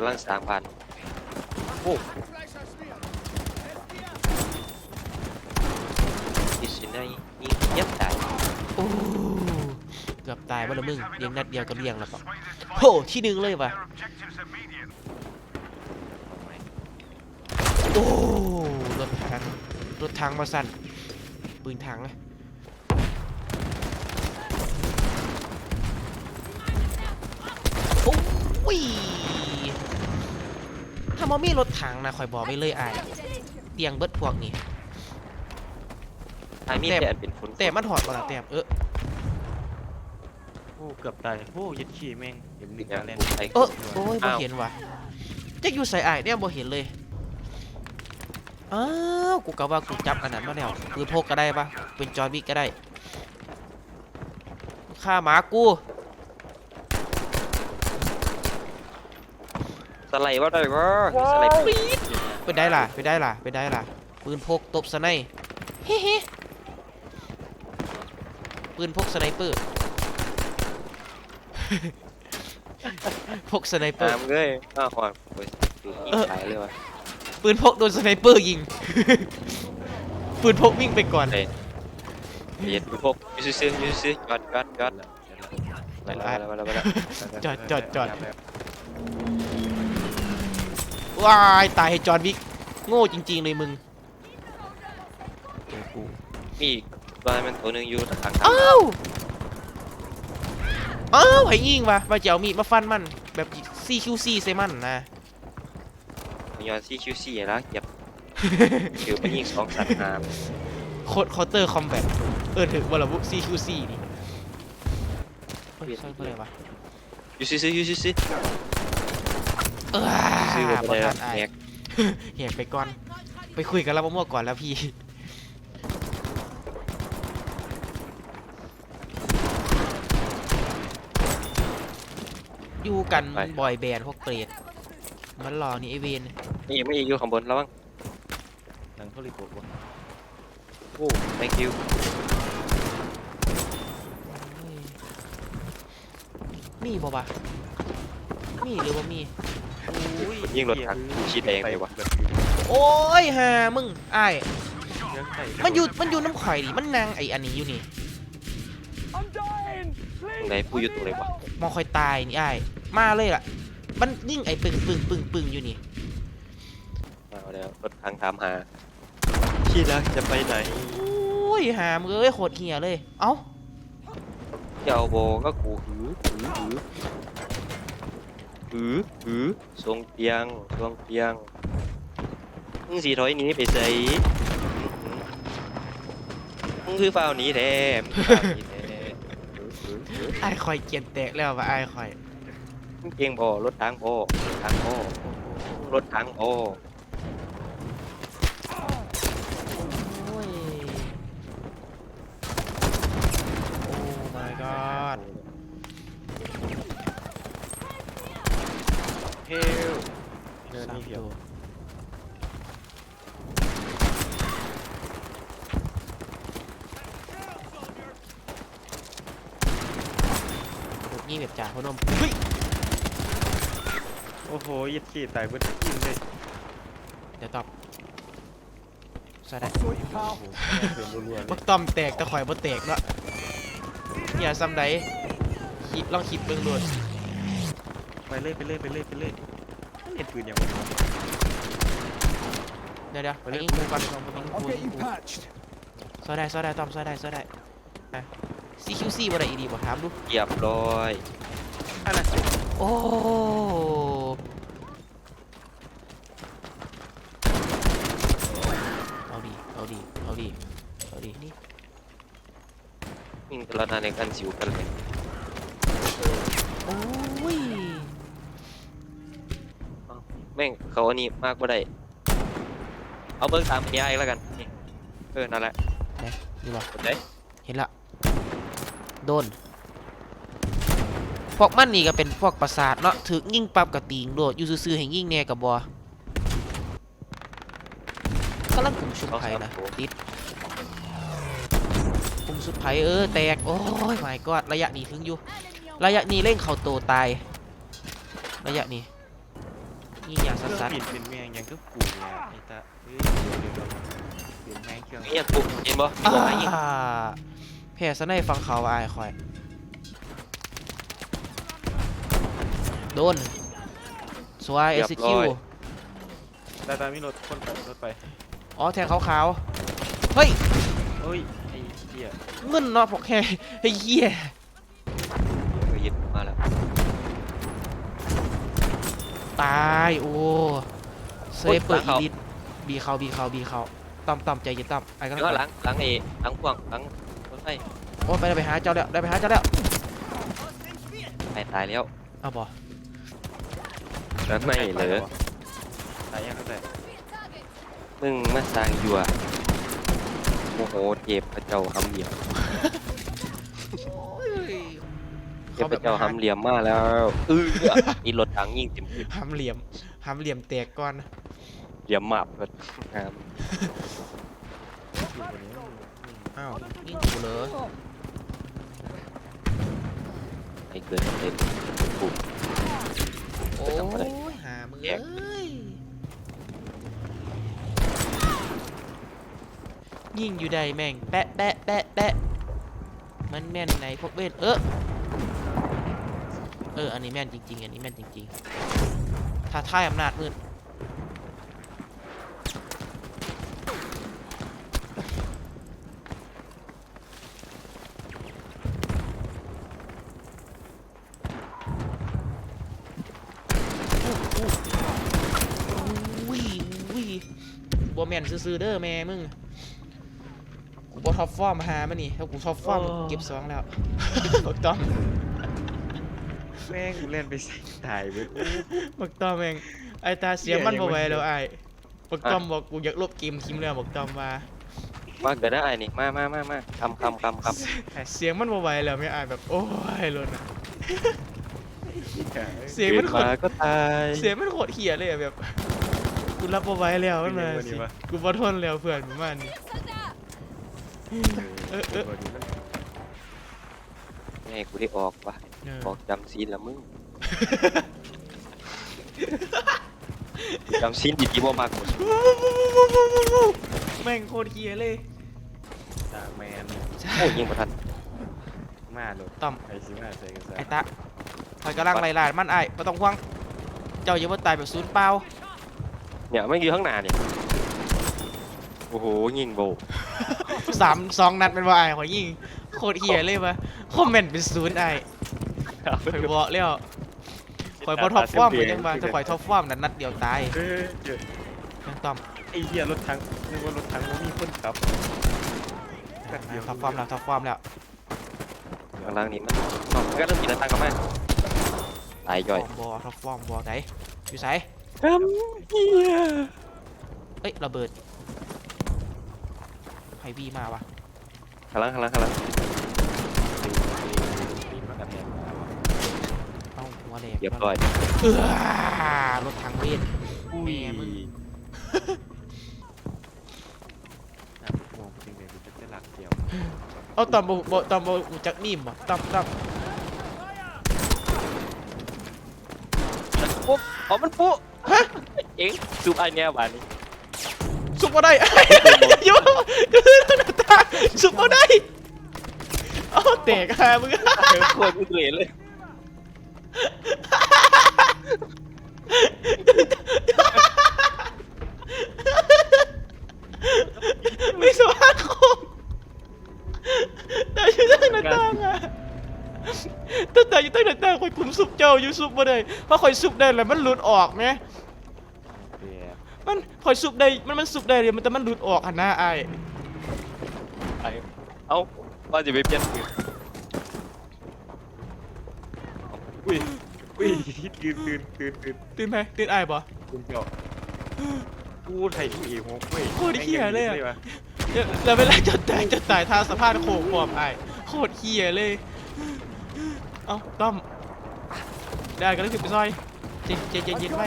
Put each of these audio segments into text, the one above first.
กำลังสร้างบ้านโอ้ดิสินได้ยิงยับตายโอ้เกือบตายบ่ละมึงเลี้ยงนัดเดียวก็เลี้ยงแล้วก็โหที่หนึ่งเลยว่ะโอ้รถถังรถถังมาสั่นปืนถังเลยโอ้ย ถ้ามามีรถถังนะคอยบอกไปเลยอายเตียงเบิดพวกนี้ทางมีแต่แต่อันเป็นฝนแต่มันถอดมาแล้วแต้มเออโอ้เกือบตายโอ้ยัดขี้แม่งเดี๋ยวมึงอย่างเล่นไอ้เออโอ้ยบ่เห็นว่ะจะอยู่ใส่อายเนี่ยบ่เห็นเลยอ้าวกูกะว่ากูจับอันนั้นมาแล้วปืนพกก็ได้ปะเป็นจอร์นวิกก็ได้ฆ่าหมากู สไลด์ว่าได้บ่สไลด์ปี๊ดเป็นได้ล่ะเป็นได้ล่ะเป็นได้ล่ะปืนพกตบสไนป์เฮ้เฮ้ปืนพกสไนเปอร์พกสไนเปอร์ตามเลยอ้าวหวังโอ้ยดูยิงตายเลยว่ะปืนพกโดนสไนเปอร์ยิง ปืนพกวิ่งไปก่อนเฮ้ยเย็ดพวกยูซิซิยูซิจอดจอดจอดไปแล้วไปแล้วไปแล้วจอดจอดจอด ว้ายตายให้จอร์นวิกโง่จริง ๆ เลยมึงเจอกูมีอีกตัวมันตัวหนึงอยู่ทางทางอ้าวอ้าวไอ้ยิงวะมาจะเอามีดมาฟันมันแบบ CQC ใส่มันนะ ย้อนซีคิวซีแล้วเก็บถือไปยิงสองสัตว์น้โคดเคาน์เตอร์คอมแบทเออถึงว่าระบุ CQC นี่เฮ้ยใช่เพื่ออะไรวะำยูซิซิยูซิซิ เออซื้อไปบ่เลยทันอายแหกแหกไปก่อน ไปคุยกับรับมะม่วงก่อนแล้วพี่ อยู่กันบ่อยแบนด์พวกเปรตมันรอนี่ไอเวนนี่ไม่อยู่ข้างบนระวังหนังโทริโกะวะโอ้ thank you มีบ่วะมีหรือว่ามี อุ้ยยิงรถถังชิดเองเลยวะแบบโอ้ยฮามึงอ้ายเลี้ยงไก่มันอยู่มันอยู่น้ำข่อยดิมันนางไออันนี้อยู่นี่ตรงไหนผู้อยู่ตรงไหนวะมองคอยตายนี่อ้ายมาเลยล่ะ มันยิ่งไอปึงปึงปึงปึงอยู่นี่มาแล้วรถถังถามหาที่รักจะไปไหนโอ้ยหามงเอ้ยโคตรเหียเลย เอ้าจะเอาโบก็กูหือหือหือ หือหือทรงเตียงทรงเตียงมึงสีถอยหนีไปใส่มึงคือฝ้าวหนีแท้มึงคือฝ้าวหนีแท้ไอายคอยเกียนแตกแล้ววะไอายคอยมึงเก่งบ่รถถังบ่รถถังบ่รถถังบ่ โอ้ย โอ้ my god เฮลเดินสามนี่เดียวตัวนี่แบบจ่าพนมเฮ้ยโอ้โหยัดขี้ตายเบิดยิงเลยเดี๋ยวตอบใส่ได้โอ้โหเดินรัวๆเลบัยกตอมแตกแต่ข่อยบ่แตกเนาะอย่าซ้ำใดคิดลองคิดเบิ่งดู ไปเลยไปเลยไปเลยไปเลยเล่นปืนอย่างวะเดี๋ยวเดี๋ยวไปไปเลยยิงกูก่อนไปเลยยิงกูยิงกูซอยได้ซอยได้ตอมซอยได้ซอยได้อะ CQC บ่ได้อีดีบ่ถามดูเรียบร้อยอะไรโอ้เอาดีเอาดีเอาดีเอาดีนี่มึงกระนาในการสิวกันเลยโอ้ย แม่งเขาอันนี้มากบ่ได้ เอาเบิ่งตามเนี้ยไอ้แล้วกันนี่เออนั่นแหละนี่บ่เข้าใจเห็นละ โดน พวกมันนี่ก็เป็นพวกประสาทเนาะถึกยิ่งปรับกับตีงโดดอยู่ซื่อๆให้ยิ่งแน่กับบอกำลังกลุ่มชุดไผ่นะติดกลุ่มสุดไผ่เออแตก โอ้ยไม่กอดระยะนี้ถึงอยู่ ระยะนี้เล่งเขาโตตาย ระยะนี้ ยิงอย่างเครื่องสัสบินเป็นแมงยังก็กูเนี่ยไอ้ตาเฮ้ยเดี๋ยวเดี๋ยวเดี๋ยวเปลี่ยนแมงเครื่องนี่กูเห็นบ่ๆมีบ่หายิงอ่าแพ้ซะในฟังเขาว่าอายคอย โดน สวย execute ตาตามีรถคนไปรถไปอ๋อแทงขาวๆ เฮ้ย เฮ้ยไอ้เหี้ย เงินเนาะพวกแค่ไอ้เหี้ย ไปหยิบมาแล้ว ตายโอ้เซฟเปิดอีลิทบีเขาบีเขาบีเขาต่ำต่ำใจเย็นต่ำไอ้ก็แล้วก็หลังหลังเอหลังพ่วงหลังรถไฟโอ้ไปได้ไปหาเจ้าแล้วได้ไปหาเจ้าแล้วตายตายแล้วเอาบ่แล้วไม่เหลือตายยังก็แต่มึงมาสร้างยัวโมโหเจ็บพระเจ้าหำเหลี่ยม เจ็บพระเจ้าหำเหลี่ยมมาแล้ว เออนี่รถถังยิงเต็มที่หำเหลี่ยมหำเหลี่ยมแตกก่อนเหลี่ยมมาบรถงามอยู่คนนี้อ้าวยิงกูเลยไอ้เกิดเต็มกูโอ้ไปทำอะไรยหามึงเอ้ยยิงอยู่ใดแม่งแปะแปะแปะแปะมันแม่นไหนพวกเวทเออ เออ อันนี้แม่นจริง ๆ อันนี้แม่นจริงๆท้าทายอำนาจมืดวิวิบัวแม่นซื่อๆเด้อแม่มึงกูบอท็อปฟอร์มหามานี่ถ้ากูท็อปฟอร์มเก็บสองแล้วบักต้อม แม่งเล่นไปใส่ตายไปโอ้บักต้อมแม่งไอตาเสียมันบ่ไหวแล้วไอ้บักต้อมบอกกูอยากลบเกมคิมแล้วบักต้อมว่ามาเกิดได้ไอ้นี่มามามามาคำคำคำคเสียงมันบ่ไหวแล้วไม่อายแบบโอ้ยโลนอะำเสียงมันโคตรก็ตายเสียงมันโคตรเหี้ยเลยอะแบบกูรับบ่ไหวแล้วมันมาสิกูบ่ทนแล้วเพื่อนประมาณนี้ เออเออ ไงกูได้ออกวะเออออกจำซีนละมึง จำซีนดีๆบ่มากกว่าแม่งโคตรเหี้ยเลยตาแมนโอ้ยิงประทันมาโลดต้อมไอ้สิมาใส่กันซะไอ้ตาคอยกำลังไล่ล่ามันไอ้บ่ต้องห่วง เจ้าอย่าบ่ตายแบบศูนย์เปล่าเนี่ยไม่อยู่ข้างหน้านี่โอ้โหยิงโบสามสองนัดเป็นว่าไอ้ขอยยิง โคตรเหี้ยเลยวะคอมเมนต์เป็นศูนย์ไอ้ข่อยบอกแล้วข่อยพอท็อปฟอร์มเหมือนยังว่าถ้าข่อยท็อปฟอร์มนั้นนัดเดียวตายเออเจอยังต้อมไอ้เหี้ยรถถังนึกว่ารถถังมันมีคนขับแป๊บเดียวท็อปฟอร์มแล้วท็อปฟอร์มแล้วข้างล่างนี่มันอ๋อมันก็ต้องกินแล้วตังค์กันมาตายย่อยบอท็อปฟอร์มบอไหนอยู่ไสคำเฮียเอ้ยระเบิดไฮวีมาวะ ข้างล่างข้างล่างข้างล่างมีมากันแน่เอ้าหัวแดงเรียบร้อยเออรถถังเวทแม่มึงอะมองจริงเลยมันจะหลักเดียวเอาตอมบ่บ่ตอมบ่รู้จักมีมบ่ตอมตอมปุ๊บอ๋อมันปุ๊ฮะเอ็งซูปไอแนวบานนี้สุกบ่ได้อยู่อยู่ หน้าตางสุกบ่ได้เอาแตกฮามึงเออโคตรอุตเรเลยไม่สมาคมแต่อยู่ตั้งหน้าต่างอะตั้งแต่อยู่ตั้งหน้าต่างคอยคุมซุปเจ้าอยู่ซุปบ่ได้เพราะคอยซุปได้แล้วมันหลุดออกไหมเบียมันคอยซุปได้มันมันซุปได้เลยมันแต่มันหลุดออกหันหน้าไอ้าย ไปเอ้าว่าจะไปเปลี่ยนปืนอุ้ยอุ้ยตื่นตื่นตื่นตื่นตื่นไหมตื่นไอ้ายบ่ตื่นเจ้ากูไทยกูเองเว้ยโคตรเหี้ยเลยอะแม่งงวะแล้วแล้วเวลาจะตายจะตายทางสะพานโค้งปลอมไอ้ายโคตรเฮียเลย เอ้าต้อมได้กันแล้วถึงไปซอยเย็นเย็นเย็นๆไว้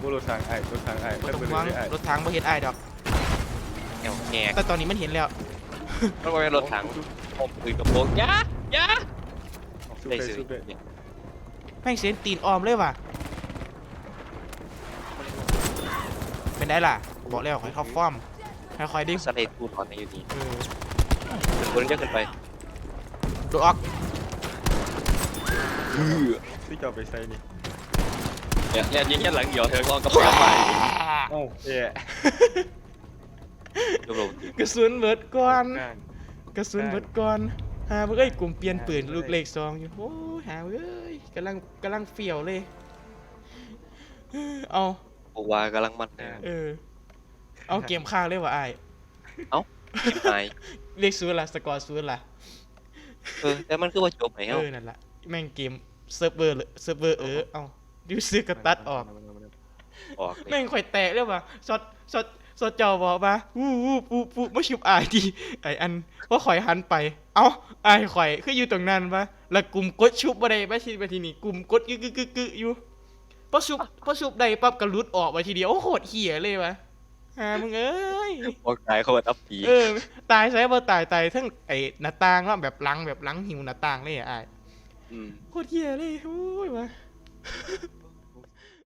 กูรถทางไอ้รถทางไอ้บ่แล้วต้องไปวางเลยไอ้รถถังบ่เห็นไอ้ายดอก แนวแงกแต่ตอนนี้มันเห็นแล้วแล้วก็เป็นรถถังผมปืนกระโปรงยะยะสุดได้เลยซื้อสุดเลยเนี่ยแม่งเสียนตีนออมเลยว่ะได้ล่ะ บอกแล้วค่อยท็อปฟอร์มค่อยๆดิสไลด์ตูนก่อนในอยู่นี่เออถึงคนเยอะเกินไปดูออกที่จะเอาไปใส่นี่เนี่ยเนี่ยยิงแค่หลังเดียวเธอก็ก็ไปโอ้เอ๊ะ จบลงกระสุนเบิดก่อน กลางกระสุนเบิดก่อนหาเอ้ยกลุ่มเปลี่ยนปืนลูกเลขสองอยู่โอ้ยหาเอ้ยกำลังกำลังเฟี้ยวเลย เอาบอกว่ากำลังมันนะเออ เอาเกมข้างเลยว่ะไอ้ายชิบหายเลขศูนย์ล่ะสกอร์ศูนย์ล่ะเออแต่มันคือว่าจบไหนเอเอ้าอนั่นล่ะแม่งเกมเซิร์ฟเวอร์เลยเซิร์ฟเวอร์เออเอาดิวซื้อกระตัดออก ออกเลยแม่งข่อยแตกเลยว่ะช็อตช็อต ช็อตเจ้าบอกมาวู้วู้ปูปูมาชุบอายดีไออันว่าข่อยหันไป เอ้าอายข่อยคืออยู่ตรงนั้นปะแล้วกลุ่มกดชุบบ่ได้ไปทีไปทีนี้กลุ่มกดกึกกึกกึกกึกอยู่พอชุบพอชุบได้ปั๊บก็หลุดออกไปทีเดียวโอ้โหดเหี้ยเลยวะอ่ามึงเอ้ยบอกตายเขาว่าอัพปีเออ ตายใช่บ่ตายตายทั้งไอ้หน้าต่างแล้วแบบหลังแบบหลังหิวหน้าต่างเลยอะอายอืมโคตรเหี้ยเลยโอ้ยวะ